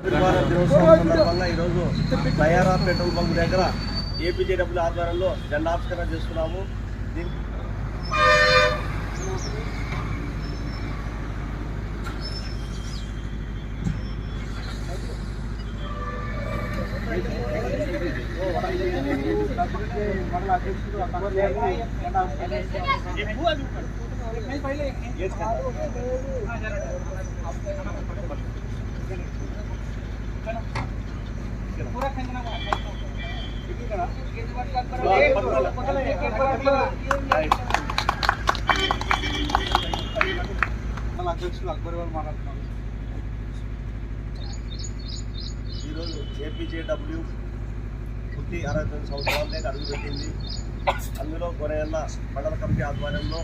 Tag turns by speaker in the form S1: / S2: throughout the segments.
S1: దినోత్సవం సందర్భంగా ఈరోజు తయారా పెట్రోల్ బంక్ దగ్గర ఏపీజేడబ్ల్యూ ఆధ్వర్యంలో జెండావిష్కరణ చేస్తున్నాము. దీనికి
S2: అధ్యక్షులు అక్బర్ గారు మాట్లాడుతున్నారు
S1: ఈరోజు ఏపీజేడబ్ల్యూ పుట్టి అరవై తొమ్మిది సంవత్సరాలనే అడుగుపెట్టింది అందులో కొనేళ్ళ మండల కమిటీ ఆధ్వర్యంలో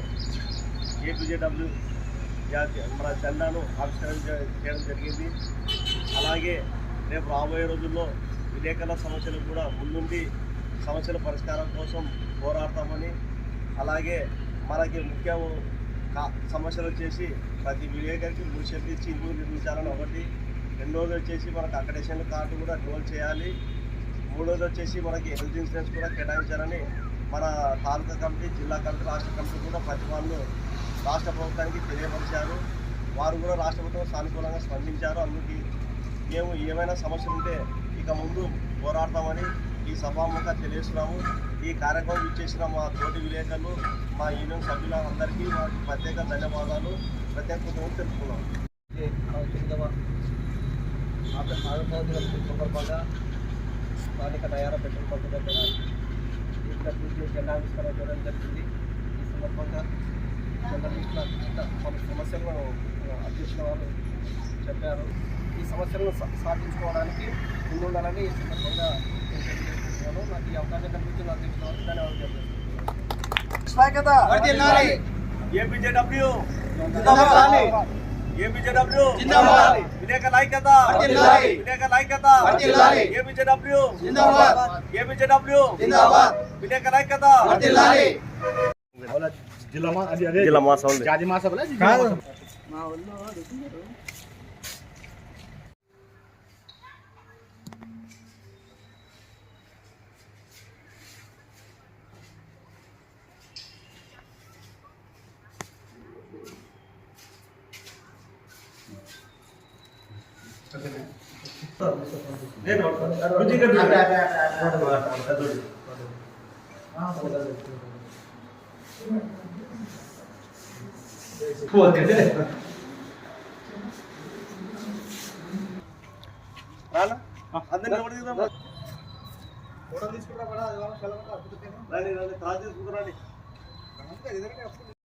S1: ఏపీజేడబ్ల్యూ జాతీయ మన జెండాను ఆవిష్కరణ చేయడం జరిగింది అలాగే రేపు రాబోయే రోజుల్లో విలేకరుల సమస్యలు కూడా ముందుండి సమస్యల పరిష్కారం కోసం పోరాడతామని అలాగే మనకి ముఖ్య సమస్యలు వచ్చేసి ప్రతి విలేకరికి మూడు షెడ్లు ఇచ్చి ఇల్లు నిర్మించాలని ఒకటి రెండోది వచ్చేసి మనకు అకడేషన్ కార్డు కూడా డోల్ చేయాలి మూడోది వచ్చేసి మనకి హెల్త్ ఇన్సూరెన్స్ కూడా కేటాయించాలని మన తాలూకా కమిటీ జిల్లా కమిటీ రాష్ట్ర కమిటీ కూడా ప్రతిపాదనలు రాష్ట్ర ప్రభుత్వానికి తెలియపరిచారు. వారు కూడా రాష్ట్ర ప్రభుత్వం సానుకూలంగా స్పందించారు. అందుకే మేము ఏమైనా సమస్యలు ఉంటే ఇక ముందు పోరాడతామని ఈ సభాముఖ తెలియజేస్తున్నాము. ఈ కార్యక్రమం ఇచ్చేసిన మా తోటి విలేకరులు మా యూనియన్ సభ్యులందరికీ మాకు ప్రత్యేక ధన్యవాదాలు. ప్రత్యేక తెలుపుకున్నాం.
S2: ఇది సందర్భంగా స్థానిక నయార పెట్రోల్ పంప్ దగ్గర ఈపీడబ్ల్యూసీ జెండావిష్కరణ చేయడం జరిగింది. ఈ సందర్భంగా మన సమస్యలను అధ్యక్షుల వాళ్ళు చెప్పారు. ఈ సమస్యలను సాధించుకోవడానికి ముందుండాలని ఈ సందర్భంగా నేను నాకు ఈ అవకాశం కల్పించిన అధ్యక్షుల
S1: ఏపీజేడబ్ల్యూ
S2: జిందాబాద్.
S1: విలేక ఐక్యత
S2: వర్ధిల్లాలి.
S1: విలేక ఐక్యత
S2: వర్ధిల్లాలి.
S1: ఏపీజేడబ్ల్యూ
S2: జిందాబాద్.
S1: ఏపీజేడబ్ల్యూ
S2: జిందాబాద్.
S1: విలేక ఐక్యత
S2: వర్ధిల్లాలి.
S3: జిల్లా మా- అది
S1: జిల్లా.
S3: జాతి?
S1: రానా?
S2: తీసుకుంటా కూడా అది వాళ్ళ సెలవు అద్భుతంగా
S1: రండి, రండి, కాల్ చేసుకుంటారండి
S2: అంతే ఎదురుగా